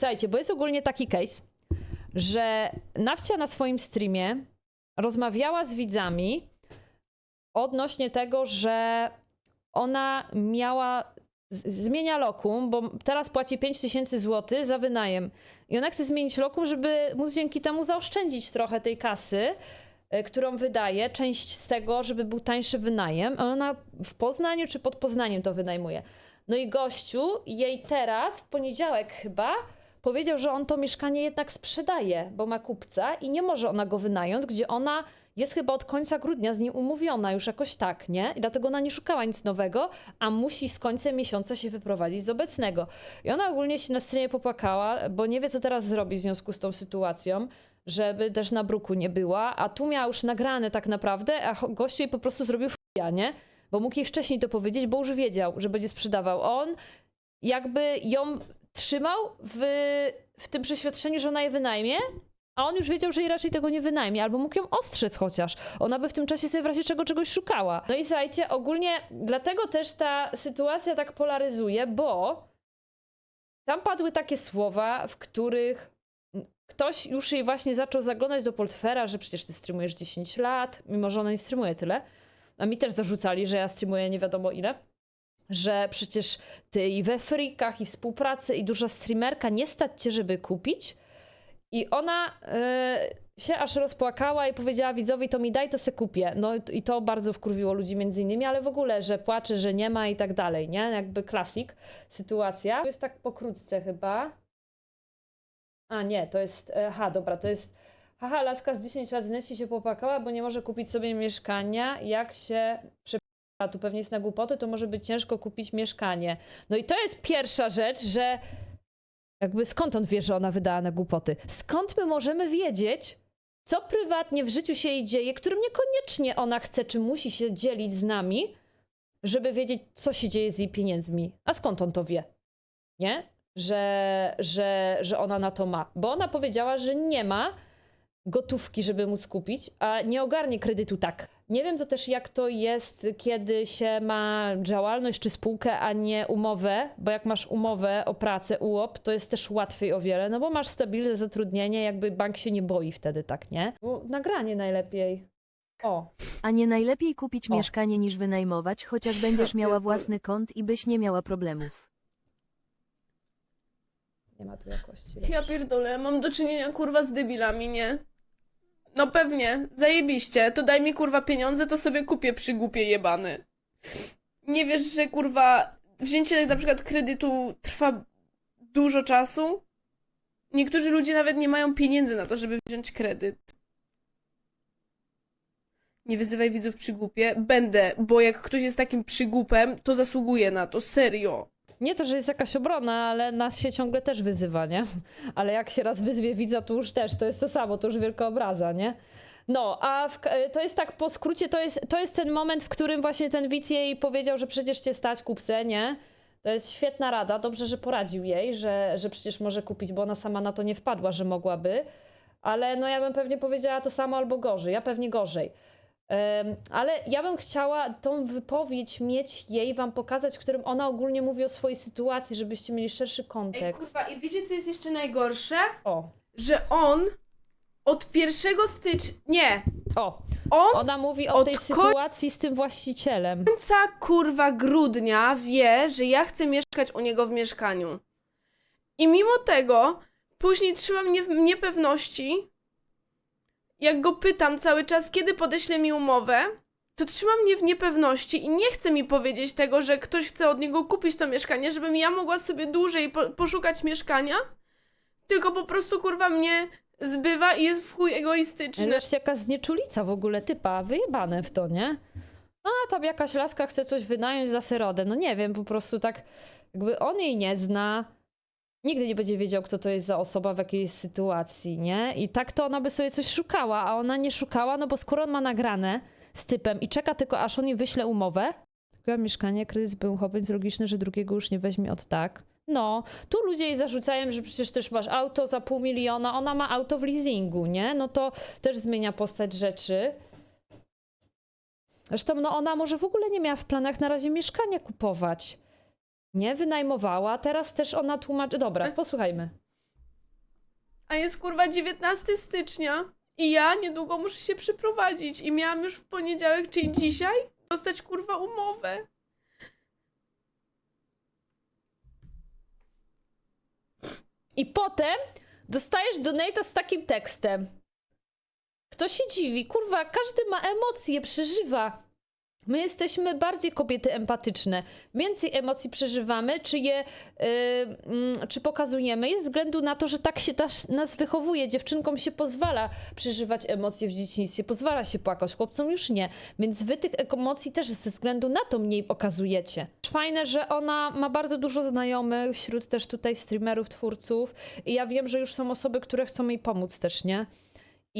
Słuchajcie, bo jest ogólnie taki case, że Nawcia na swoim streamie rozmawiała z widzami odnośnie tego, że ona miała, zmienia lokum, bo teraz płaci 5000 zł za wynajem. I ona chce zmienić lokum, żeby móc dzięki temu zaoszczędzić trochę tej kasy, e, którą wydaje, część z tego, żeby był tańszy wynajem. A ona w Poznaniu czy pod Poznaniem to wynajmuje. No i gościu jej teraz, w poniedziałek chyba, powiedział, że on to mieszkanie jednak sprzedaje, bo ma kupca i nie może ona go wynająć, gdzie ona jest chyba od końca grudnia z nim umówiona, już jakoś tak, nie? I dlatego ona nie szukała nic nowego, a musi z końcem miesiąca się wyprowadzić z obecnego. I ona ogólnie się na scenie popłakała, bo nie wie, co teraz zrobić w związku z tą sytuacją, żeby też na bruku nie była, a tu miała już nagrane tak naprawdę, a gościu jej po prostu zrobił f***a, nie? Bo mógł jej wcześniej to powiedzieć, bo już wiedział, że będzie sprzedawał. On jakby ją trzymał w, w tym przeświadczeniu, że ona je wynajmie, a on już wiedział, że jej raczej tego nie wynajmie, albo mógł ją ostrzec chociaż. Ona by w tym czasie sobie w razie czego czegoś szukała. No i słuchajcie, ogólnie dlatego też ta sytuacja tak polaryzuje, bo tam padły takie słowa, w których ktoś już jej właśnie zaczął zaglądać do portfela, że przecież ty streamujesz 10 lat, mimo że ona nie streamuje tyle. A mi też zarzucali, że ja streamuję nie wiadomo ile. Że przecież ty i we frikach, i współpracy, i duża streamerka nie stać cię, żeby kupić. I ona y, się aż rozpłakała i powiedziała widzowi, to mi daj, to se kupię. No i- to bardzo wkurwiło ludzi między innymi, ale w ogóle, że płacze, że nie ma i tak dalej, nie? Jakby klasik, sytuacja. To jest tak pokrótce chyba. A nie, to jest, aha, dobra, to jest, haha, laska z 10 lat z się popłakała, bo nie może kupić sobie mieszkania, jak się a tu pewnie jest na głupoty, to może być ciężko kupić mieszkanie. No i to jest pierwsza rzecz, że jakby skąd on wie, że ona wydała na głupoty? Skąd my możemy wiedzieć, co prywatnie w życiu się jej dzieje, którym niekoniecznie ona chce czy musi się dzielić z nami, żeby wiedzieć, co się dzieje z jej pieniędzmi? A skąd on to wie? Nie? Że, że, że ona na to ma. Bo ona powiedziała, że nie ma gotówki, żeby móc kupić, a nie ogarnie kredytu tak. Nie wiem to też, jak to jest, kiedy się ma działalność czy spółkę, a nie umowę, bo jak masz umowę o pracę, UOP, to jest też łatwiej o wiele, no bo masz stabilne zatrudnienie, jakby bank się nie boi wtedy, tak, nie? Bo nagranie najlepiej. O, A nie najlepiej kupić O. mieszkanie niż wynajmować, chociaż będziesz miała własny kąt i byś nie miała problemów. nie ma tu jakości. Ja pierdolę, mam do czynienia kurwa z debilami, nie? No pewnie, zajebiście, to daj mi kurwa pieniądze, to sobie kupię przygłupie jebany. Nie wiesz, że kurwa wzięcie na przykład kredytu trwa dużo czasu? Niektórzy ludzie nawet nie mają pieniędzy na to, żeby wziąć kredyt. Nie wyzywaj widzów przygłupie. Będę, bo jak ktoś jest takim przygłupem, to zasługuje na to, serio. Nie to, że jest jakaś obrona, ale nas się ciągle też wyzywa, nie? Ale jak się raz wyzwie widza, to już też, to jest to samo, to już wielka obraza, nie? No, a w, to jest tak po skrócie, to jest, to jest ten moment, w którym właśnie ten widz jej powiedział, że przecież cię stać kupce, nie? To jest świetna rada, dobrze, że poradził jej, że, że przecież może kupić, bo ona sama na to nie wpadła, że mogłaby. Ale no ja bym pewnie powiedziała to samo albo gorzej, ja pewnie gorzej. Ale ja bym chciała tą wypowiedź mieć jej, wam pokazać, w którym ona ogólnie mówi o swojej sytuacji, żebyście mieli szerszy Ej, kontekst. kurwa, i wiecie co jest jeszcze najgorsze? O, Że on od 1 stycznia. Nie! o, On ona mówi o Od tej sytuacji z tym właścicielem. końca kurwa grudnia wie, że ja chcę mieszkać u niego w mieszkaniu. I mimo tego później trzyma mnie w niepewności. Jak go pytam cały czas, kiedy podeśle mi umowę, to trzyma mnie w niepewności i nie chce mi powiedzieć tego, że ktoś chce od niego kupić to mieszkanie, żebym ja mogła sobie dłużej po poszukać mieszkania. Tylko po prostu kurwa mnie zbywa i jest w chuj egoistyczny. Zobaczcie, jaka znieczulica w ogóle typa, wyjebane w to, nie? A tam jakaś laska chce coś wynająć za serodę. No nie wiem, po prostu tak jakby on jej nie zna. Nigdy nie będzie wiedział, kto to jest za osoba w jakiej sytuacji, nie? I tak to ona by sobie coś szukała, a ona nie szukała, no bo skoro on ma nagrane z typem i czeka tylko, aż on jej wyśle umowę, ja mieszkanie, kryzys był chłopiec logiczny, że drugiego już nie weźmie od tak. No, tu ludzie jej zarzucają, że przecież też masz auto za pół miliona, ona ma auto w leasingu, nie? No to też zmienia postać rzeczy. Zresztą no ona może w ogóle nie miała w planach na razie mieszkania kupować. Nie, wynajmowała, teraz też ona tłumaczy... Dobra, posłuchajmy. A jest kurwa 19 stycznia i ja niedługo muszę się przeprowadzić i miałam już w poniedziałek, czyli dzisiaj, dostać kurwa umowę. I potem dostajesz donata z takim tekstem. Kto się dziwi? Kurwa, każdy ma emocje, przeżywa. My jesteśmy bardziej kobiety empatyczne. Więcej emocji przeżywamy, czy je yy, czy pokazujemy, jest względu na to, że tak się też nas wychowuje. Dziewczynkom się pozwala przeżywać emocje w dzieciństwie, pozwala się płakać, chłopcom już nie. Więc wy tych emocji też ze względu na to mniej okazujecie. Fajne, że ona ma bardzo dużo znajomych wśród też tutaj streamerów, twórców. I ja wiem, że już są osoby, które chcą jej pomóc też, nie?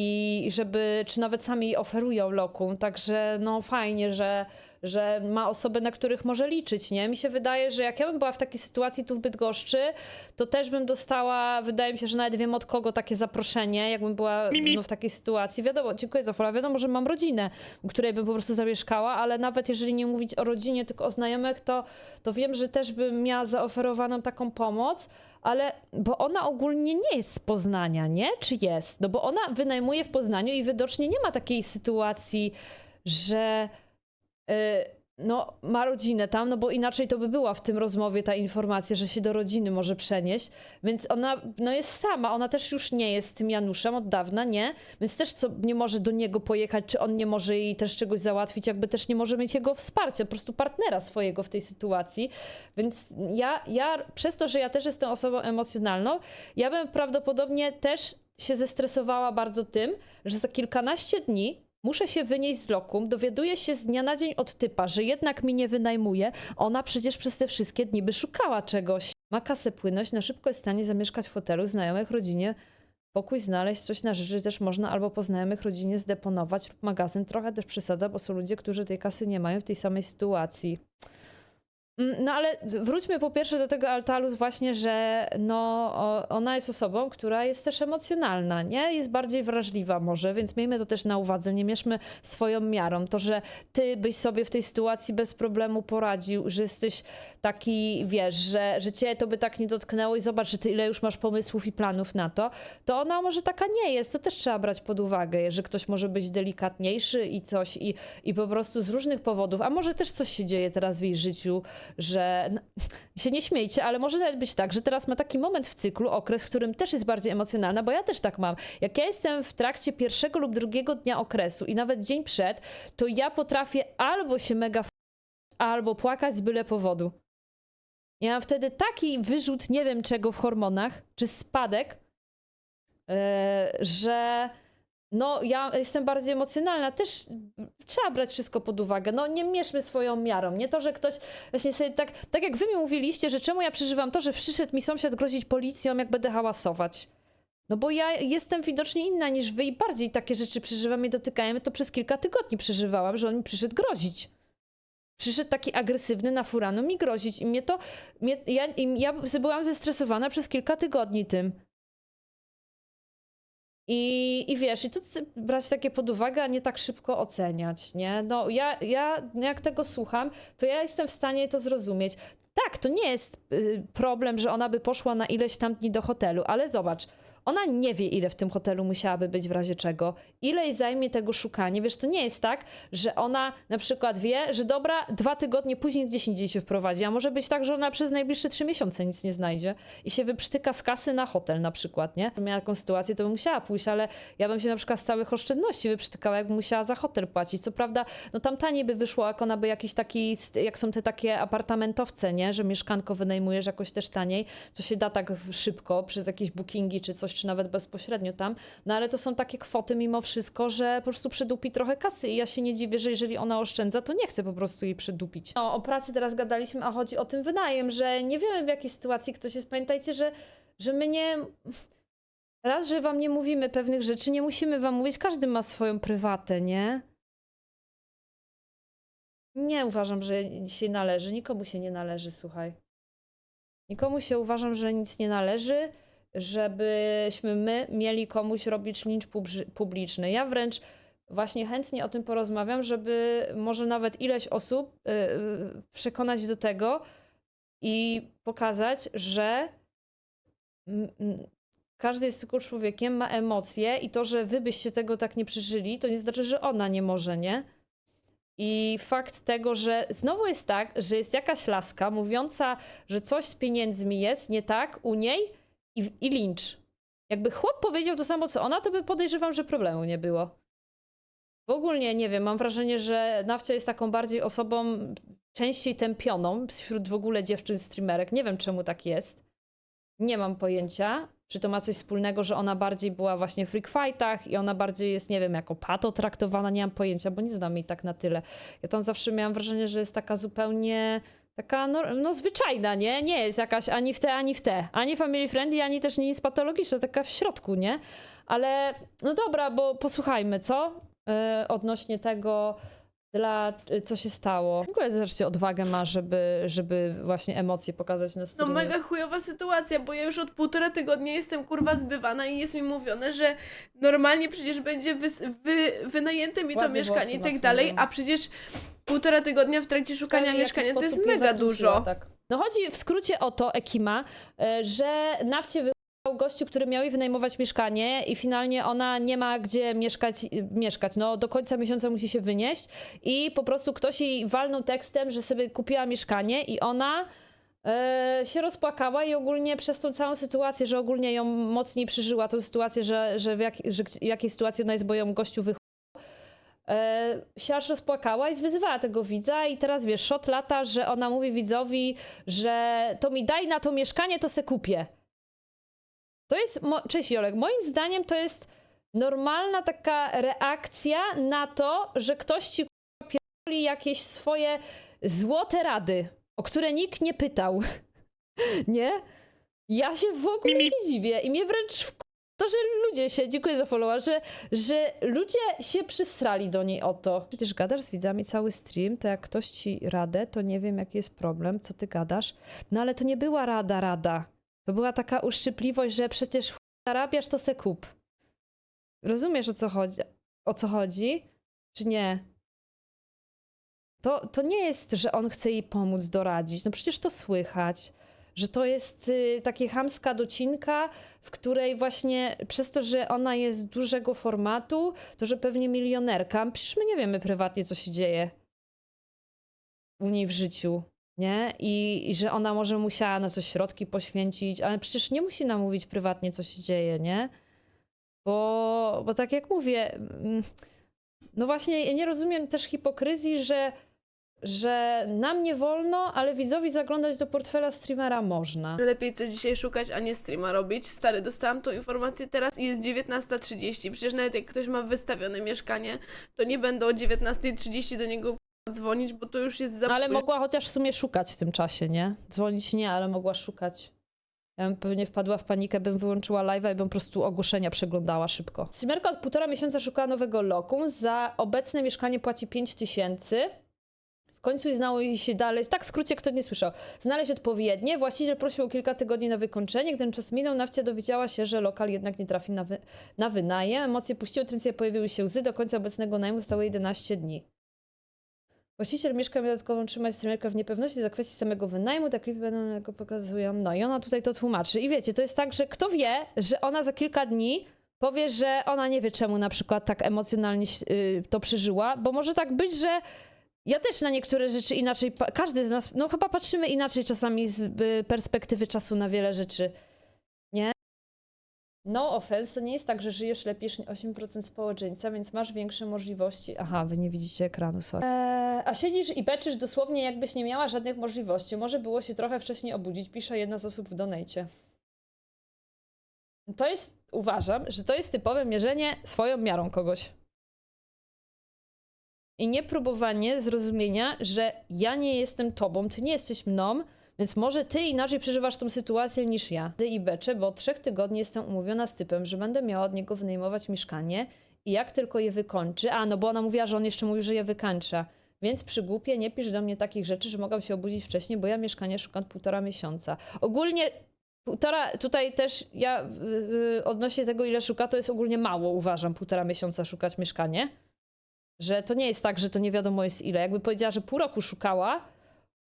I żeby, czy nawet sami oferują lokum, także no fajnie, że, że ma osoby, na których może liczyć, nie? Mi się wydaje, że jak ja bym była w takiej sytuacji tu w Bydgoszczy, to też bym dostała, wydaje mi się, że nawet wiem od kogo takie zaproszenie, jakbym była no, w takiej sytuacji. Wiadomo, dziękuję za follow, wiadomo, że mam rodzinę, u której bym po prostu zamieszkała, ale nawet jeżeli nie mówić o rodzinie, tylko o znajomych, to, to wiem, że też bym miała zaoferowaną taką pomoc, ale bo ona ogólnie nie jest z Poznania, nie? Czy jest? No bo ona wynajmuje w Poznaniu i widocznie nie ma takiej sytuacji, że y, no, ma rodzinę tam, no bo inaczej to by była w tym rozmowie ta informacja, że się do rodziny może przenieść, więc ona no jest sama, ona też już nie jest tym Januszem od dawna, nie? Więc też co, nie może do niego pojechać, czy on nie może jej też czegoś załatwić, jakby też nie może mieć jego wsparcia, po prostu partnera swojego w tej sytuacji, więc ja, ja przez to, że ja też jestem osobą emocjonalną, ja bym prawdopodobnie też się zestresowała bardzo tym, że za kilkanaście dni Muszę się wynieść z lokum, dowiaduję się z dnia na dzień od typa, że jednak mi nie wynajmuje. Ona przecież przez te wszystkie dni by szukała czegoś. Ma kasę płynność, na szybko jest w stanie zamieszkać w hotelu, znajomych, rodzinie, pokój znaleźć, coś na rzeczy też można albo po znajomych, rodzinie zdeponować lub magazyn. Trochę też przesadza, bo są ludzie, którzy tej kasy nie mają w tej samej sytuacji. Mm, No ale wróćmy po pierwsze do tego Altalus właśnie, że no, ona jest osobą, która jest też emocjonalna, nie? Jest bardziej wrażliwa może, więc miejmy to też na uwadze, nie mierzmy swoją miarą. To, że ty byś sobie w tej sytuacji bez problemu poradził, że jesteś taki, wiesz, że, że cię to by tak nie dotknęło i zobacz, że ty ile już masz pomysłów i planów na to, to ona może taka nie jest. To też trzeba brać pod uwagę, że ktoś może być delikatniejszy i coś i, i po prostu z różnych powodów, a może też coś się dzieje teraz w jej życiu, że się nie śmiejcie, ale może nawet być tak, że teraz ma taki moment w cyklu, okres, w którym też jest bardziej emocjonalna, bo ja też tak mam. Jak ja jestem w trakcie pierwszego lub drugiego dnia okresu i nawet dzień przed, to ja potrafię albo się mega f- albo płakać z byle powodu. Ja mam wtedy taki wyrzut nie wiem czego w hormonach, czy spadek, yy, że no ja jestem bardziej emocjonalna. Też trzeba brać wszystko pod uwagę. No nie mierzmy swoją miarą. Nie to, że ktoś właśnie sobie tak, tak jak wy mi mówiliście, że czemu ja przeżywam to, że przyszedł mi sąsiad grozić policją, jak będę hałasować. No bo ja jestem widocznie inna niż wy i bardziej takie rzeczy przeżywam i dotykają. To przez kilka tygodni przeżywałam, że on mi przyszedł grozić. Przyszedł taki agresywny na furanu mi grozić i mnie to, mnie, ja, ja byłam zestresowana przez kilka tygodni tym. I, I wiesz, i to brać takie pod uwagę, a nie tak szybko oceniać, nie? No ja, ja jak tego słucham, to ja jestem w stanie to zrozumieć. Tak, to nie jest y, problem, że ona by poszła na ileś tam dni do hotelu, ale zobacz, ona nie wie, ile w tym hotelu musiałaby być w razie czego, ile jej zajmie tego szukanie. Wiesz, to nie jest tak, że ona na przykład wie, że dobra, dwa tygodnie później gdzieś indziej się wprowadzi, a może być tak, że ona przez najbliższe trzy miesiące nic nie znajdzie i się wyprztyka z kasy na hotel na przykład, nie? Miała taką sytuację, to bym musiała pójść, ale ja bym się na przykład z całych oszczędności wyprztykała, jakbym musiała za hotel płacić. Co prawda, no tam taniej by wyszło, jak ona by jakiś taki, jak są te takie apartamentowce, nie? Że mieszkanko wynajmujesz jakoś też taniej, co się da tak szybko przez jakieś bookingi czy coś, czy nawet bezpośrednio tam. No ale to są takie kwoty mimo wszystko, że po prostu przedupi trochę kasy i ja się nie dziwię, że jeżeli ona oszczędza, to nie chcę po prostu jej przedupić. No, o pracy teraz gadaliśmy, a chodzi o tym wynajem, że nie wiemy w jakiej sytuacji ktoś jest. Pamiętajcie, że, że my nie... Raz, że wam nie mówimy pewnych rzeczy, nie musimy wam mówić, każdy ma swoją prywatę, nie? Nie uważam, że się należy, nikomu się nie należy, słuchaj. Nikomu się uważam, że nic nie należy, żebyśmy my mieli komuś robić lincz publiczny. Ja wręcz właśnie chętnie o tym porozmawiam, żeby może nawet ileś osób y, y, przekonać do tego i pokazać, że każdy jest tylko człowiekiem, ma emocje i to, że wy byście tego tak nie przeżyli, to nie znaczy, że ona nie może, nie? I fakt tego, że znowu jest tak, że jest jakaś laska mówiąca, że coś z pieniędzmi jest nie tak u niej i, i lincz. Jakby chłop powiedział to samo co ona, to by podejrzewam, że problemu nie było. W ogóle nie wiem, mam wrażenie, że Nawcia jest taką bardziej osobą częściej tępioną wśród w ogóle dziewczyn streamerek. Nie wiem czemu tak jest. Nie mam pojęcia. Czy to ma coś wspólnego, że ona bardziej była właśnie w freak fightach i ona bardziej jest, nie wiem, jako pato traktowana, nie mam pojęcia, bo nie znam jej tak na tyle. Ja tam zawsze miałam wrażenie, że jest taka zupełnie taka no, no zwyczajna, nie? Nie jest jakaś ani w te, ani w te. Ani family friendly, ani też nie jest patologiczna, taka w środku, nie? Ale no dobra, bo posłuchajmy, co? Yy, odnośnie tego, dla, co się stało. W ogóle zobaczcie, odwagę ma, żeby, żeby właśnie emocje pokazać na No streamie. mega chujowa sytuacja, bo ja już od półtora tygodnia jestem kurwa zbywana i jest mi mówione, że normalnie przecież będzie wys- wy- wynajęte mi to Ładne mieszkanie i tak dalej, a przecież półtora tygodnia w trakcie szukania w mieszkania to jest sposób je mega dużo. Tak. No chodzi w skrócie o to, Ekima, e, że Nawcie wybrał gościu, który miał jej wynajmować mieszkanie i finalnie ona nie ma gdzie mieszkać, mieszkać. No do końca miesiąca musi się wynieść i po prostu ktoś jej walnął tekstem, że sobie kupiła mieszkanie i ona e, się rozpłakała i ogólnie przez tą całą sytuację, że ogólnie ją mocniej przeżyła, tą sytuację, że, że w jak, że jakiej sytuacji ona jest, bo ją gościu wy e, się aż rozpłakała i wyzywała tego widza i teraz wiesz, shot lata, że ona mówi widzowi, że to mi daj na to mieszkanie, to se kupię. To jest, cześć Jolek, moim zdaniem to jest normalna taka reakcja na to, że ktoś ci pierdoli jakieś swoje złote rady, o które nikt nie pytał. nie? Ja się w ogóle nie dziwię i mnie wręcz w to, że ludzie się, dziękuję za followa, że, że ludzie się przysrali do niej o to. Przecież gadasz z widzami cały stream, to jak ktoś ci radę, to nie wiem jaki jest problem, co ty gadasz. No ale to nie była rada, rada. To była taka uszczypliwość, że przecież zarabiasz, to se kup. Rozumiesz o co chodzi? O co chodzi? Czy nie? To, to nie jest, że on chce jej pomóc doradzić. No przecież to słychać. Że to jest y, takie chamska docinka, w której właśnie przez to, że ona jest dużego formatu, to że pewnie milionerka, przecież my nie wiemy prywatnie, co się dzieje u niej w życiu, nie? I, I że ona może musiała na coś środki poświęcić, ale przecież nie musi nam mówić prywatnie, co się dzieje, nie? Bo, bo tak jak mówię, mm, no właśnie nie rozumiem też hipokryzji, że, że nam nie wolno, ale widzowi zaglądać do portfela streamera można. Lepiej coś dzisiaj szukać, a nie streama robić. Stary, dostałam tą informację teraz i jest 19.30. Przecież nawet jak ktoś ma wystawione mieszkanie, to nie będę o 19.30 do niego dzwonić, bo to już jest za Ale późno. mogła chociaż w sumie szukać w tym czasie, nie? Dzwonić nie, ale mogła szukać. Ja bym pewnie wpadła w panikę, bym wyłączyła live'a i bym po prostu ogłoszenia przeglądała szybko. Streamerka od półtora miesiąca szukała nowego lokum. Za obecne mieszkanie płaci 5 tysięcy. W końcu znało jej się dalej, tak w skrócie kto nie słyszał, znaleźć odpowiednie. Właściciel prosił o kilka tygodni na wykończenie. Gdy ten czas minął, Nawcia dowiedziała się, że lokal jednak nie trafi na, wy- na wynajem. Emocje puściły, tręcję pojawiły się łzy. Do końca obecnego najmu zostało 11 dni. Właściciel mieszka dodatkową trzymać streamerkę w niepewności za kwestię samego wynajmu, te klipy będą jako pokazują. No i ona tutaj to tłumaczy. I wiecie, to jest tak, że kto wie, że ona za kilka dni powie, że ona nie wie czemu na przykład tak emocjonalnie y, to przeżyła, bo może tak być, że ja też na niektóre rzeczy inaczej, każdy z nas, no chyba patrzymy inaczej czasami z y, perspektywy czasu na wiele rzeczy. No offense, nie jest tak, że żyjesz lepiej niż 8% społeczeństwa, więc masz większe możliwości. Aha, wy nie widzicie ekranu, sorry. Eee, a siedzisz i beczysz dosłownie jakbyś nie miała żadnych możliwości. Może było się trochę wcześniej obudzić, pisze jedna z osób w donejcie. To jest, uważam, że to jest typowe mierzenie swoją miarą kogoś. I nie próbowanie zrozumienia, że ja nie jestem tobą, ty nie jesteś mną, więc może ty inaczej przeżywasz tą sytuację niż ja. Ty i beczę, bo od trzech tygodni jestem umówiona z typem, że będę miała od niego wynajmować mieszkanie i jak tylko je wykończy, a no bo ona mówiła, że on jeszcze mówił, że je wykańcza. Więc przygłupie, nie pisz do mnie takich rzeczy, że mogłam się obudzić wcześniej, bo ja mieszkanie szukam półtora miesiąca. Ogólnie półtora, tutaj też ja yy, odnośnie tego, ile szuka, to jest ogólnie mało, uważam, półtora miesiąca szukać mieszkanie. Że to nie jest tak, że to nie wiadomo jest ile. Jakby powiedziała, że pół roku szukała,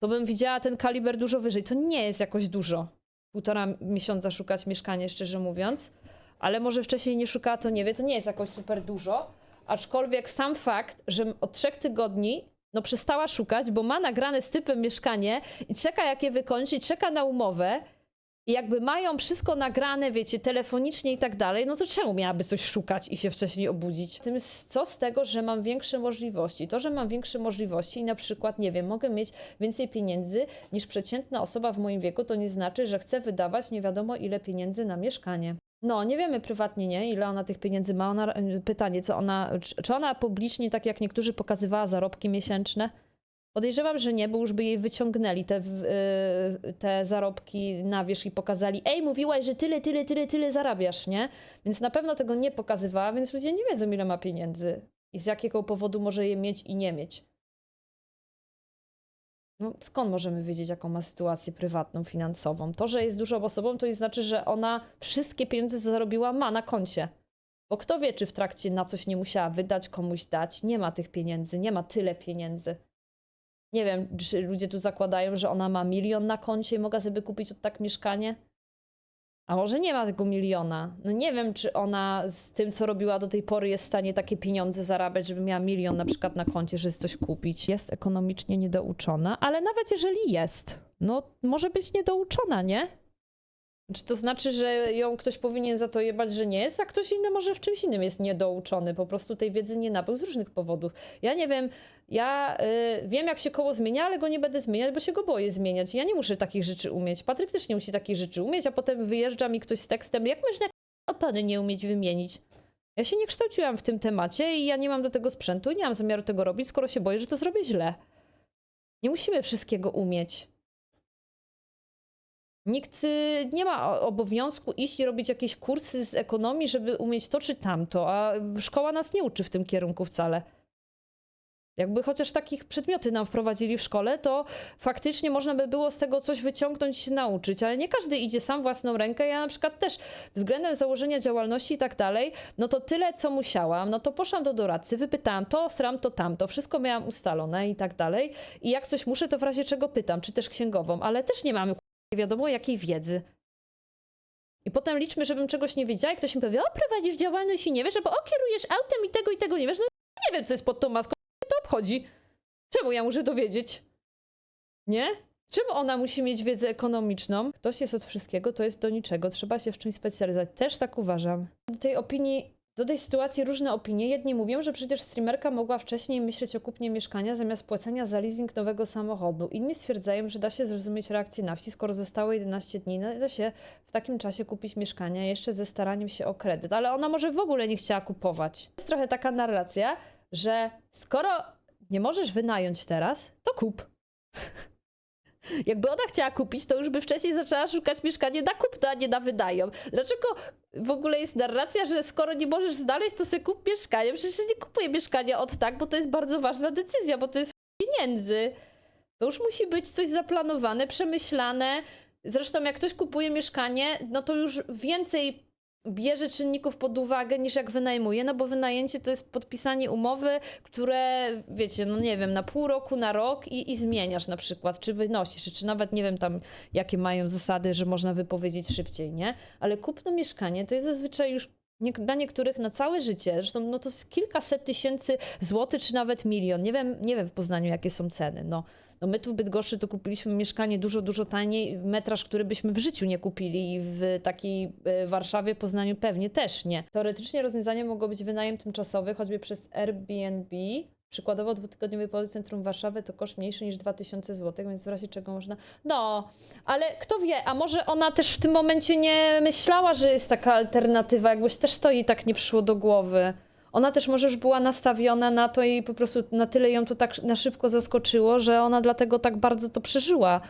to bym widziała ten kaliber dużo wyżej. To nie jest jakoś dużo. Półtora miesiąca szukać mieszkanie, szczerze mówiąc. ale może wcześniej nie szukała, to nie wie, to nie jest jakoś super dużo. Aczkolwiek sam fakt, że od trzech tygodni no przestała szukać, bo ma nagrane z typem mieszkanie i czeka jak je wykończy, czeka na umowę i jakby mają wszystko nagrane, wiecie, telefonicznie i tak dalej, no to czemu miałaby coś szukać i się wcześniej obudzić? Tym co z tego, że mam większe możliwości? To, że mam większe możliwości i na przykład, nie wiem, mogę mieć więcej pieniędzy niż przeciętna osoba w moim wieku, to nie znaczy, że chcę wydawać nie wiadomo ile pieniędzy na mieszkanie. No, nie wiemy prywatnie, nie, ile ona tych pieniędzy ma. Ona, pytanie, co ona, czy ona publicznie, tak jak niektórzy, pokazywała zarobki miesięczne? Podejrzewam, że nie, bo już by jej wyciągnęli te, y, te zarobki na wierzch i pokazali, ej, mówiłaś, że tyle, tyle, tyle, tyle zarabiasz, nie? Więc na pewno tego nie pokazywała, więc ludzie nie wiedzą, ile ma pieniędzy i z jakiego powodu może je mieć i nie mieć. No, skąd możemy wiedzieć, jaką ma sytuację prywatną, finansową? To, że jest dużą osobą, to nie znaczy, że ona wszystkie pieniądze, co zarobiła, ma na koncie. Bo kto wie, czy w trakcie na coś nie musiała wydać, komuś dać. Nie ma tych pieniędzy, nie ma tyle pieniędzy. Nie wiem, czy ludzie tu zakładają, że ona ma milion na koncie i mogła sobie kupić od tak mieszkanie? A może nie ma tego miliona? No nie wiem, czy ona z tym, co robiła do tej pory, jest w stanie takie pieniądze zarabiać, żeby miała milion na przykład na koncie, żeby coś kupić. Jest ekonomicznie niedouczona, ale nawet jeżeli jest, no może być niedouczona, nie? Czy to znaczy, że ją ktoś powinien za to jebać, że nie jest, a ktoś inny może w czymś innym jest niedouczony, po prostu tej wiedzy nie nabył z różnych powodów. Ja nie wiem, ja y, wiem jak się koło zmienia, ale go nie będę zmieniać, bo się go boję zmieniać. Ja nie muszę takich rzeczy umieć. Patryk też nie musi takich rzeczy umieć, a potem wyjeżdża mi ktoś z tekstem, jak można opony nie umieć wymienić? Ja się nie kształciłam w tym temacie i ja nie mam do tego sprzętu i nie mam zamiaru tego robić, skoro się boję, że to zrobię źle. Nie musimy wszystkiego umieć. Nikt y, nie ma obowiązku iść i robić jakieś kursy z ekonomii, żeby umieć to czy tamto, a szkoła nas nie uczy w tym kierunku wcale. Jakby chociaż takich przedmioty nam wprowadzili w szkole, to faktycznie można by było z tego coś wyciągnąć się nauczyć, ale nie każdy idzie sam własną rękę. Ja na przykład też względem założenia działalności i tak dalej, no to tyle co musiałam, no to poszłam do doradcy, wypytałam to, sram to, tamto, wszystko miałam ustalone i tak dalej. I jak coś muszę, to w razie czego pytam, czy też księgową, ale też nie mamy nie wiadomo jakiej wiedzy. I potem liczmy, żebym czegoś nie wiedziała i ktoś mi powie, o prowadzisz działalność i nie wiesz, albo o kierujesz autem i tego i tego nie wiesz. No nie wiem, co jest pod tą maską, to obchodzi. Czemu ja muszę to wiedzieć? Nie? Czemu ona musi mieć wiedzę ekonomiczną? Ktoś jest od wszystkiego, to jest do niczego. Trzeba się w czymś specjalizować. Też tak uważam. Do tej opinii, do tej sytuacji różne opinie. Jedni mówią, że przecież streamerka mogła wcześniej myśleć o kupnie mieszkania zamiast płacenia za leasing nowego samochodu. Inni stwierdzają, że da się zrozumieć reakcję na wsi, skoro zostało 11 dni. No, da się w takim czasie kupić mieszkanie, jeszcze ze staraniem się o kredyt. Ale ona może w ogóle nie chciała kupować. Jest trochę taka narracja, że skoro nie możesz wynająć teraz, to kup. Jakby ona chciała kupić, to już by wcześniej zaczęła szukać mieszkania na kupno, a nie na wydają. Dlaczego w ogóle jest narracja, że skoro nie możesz znaleźć, to sobie kup mieszkanie? Przecież nie kupuje mieszkania od tak, bo to jest bardzo ważna decyzja, bo to jest pieniędzy. To już musi być coś zaplanowane, przemyślane. Zresztą jak ktoś kupuje mieszkanie, no to już więcej bierze czynników pod uwagę niż jak wynajmuje, no bo wynajęcie to jest podpisanie umowy, które wiecie, no nie wiem, na pół roku, na rok i, i zmieniasz na przykład, czy wynosisz, czy nawet nie wiem tam jakie mają zasady, że można wypowiedzieć szybciej, nie? Ale kupno mieszkanie to jest zazwyczaj już dla niektórych na całe życie. Zresztą no to jest kilkaset tysięcy złotych, czy nawet milion. Nie wiem, nie wiem w Poznaniu, jakie są ceny. No, no my tu w Bydgoszczy to kupiliśmy mieszkanie dużo, dużo taniej. Metraż, który byśmy w życiu nie kupili i w takiej e, Warszawie, Poznaniu pewnie też nie. Teoretycznie rozwiązaniem mogło być wynajem tymczasowy, choćby przez Airbnb. Przykładowo dwutygodniowy pobyt w centrum Warszawy to koszt mniejszy niż 2000 zł, więc w razie czego można... No, ale kto wie, a może ona też w tym momencie nie myślała, że jest taka alternatywa, jakbyś też to jej tak nie przyszło do głowy. Ona też może już była nastawiona na to i po prostu na tyle ją to tak na szybko zaskoczyło, że ona dlatego tak bardzo to przeżyła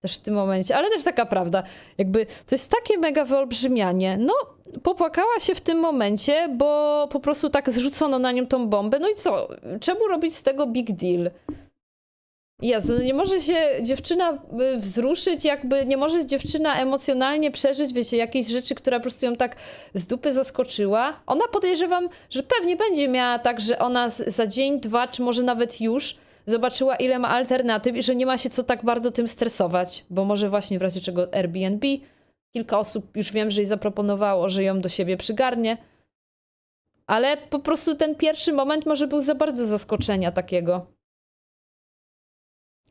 też w tym momencie. Ale też taka prawda, jakby to jest takie mega wyolbrzymianie. No, popłakała się w tym momencie, bo po prostu tak zrzucono na nią tą bombę. No i co? Czemu robić z tego big deal? Jezu, nie może się dziewczyna y, wzruszyć, jakby nie może dziewczyna emocjonalnie przeżyć, wiecie, jakieś rzeczy, która po prostu ją tak z dupy zaskoczyła. Ona podejrzewam, że pewnie będzie miała tak, że ona za dzień, dwa, czy może nawet już zobaczyła, ile ma alternatyw i że nie ma się co tak bardzo tym stresować, bo może właśnie w razie czego Airbnb Kilka osób już wiem, że jej zaproponowało, że ją do siebie przygarnie. Ale po prostu ten pierwszy moment może był za bardzo zaskoczenia takiego.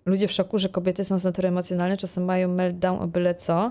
Ludzie w szoku, że kobiety są z natury emocjonalne, czasem mają meltdown o byle co.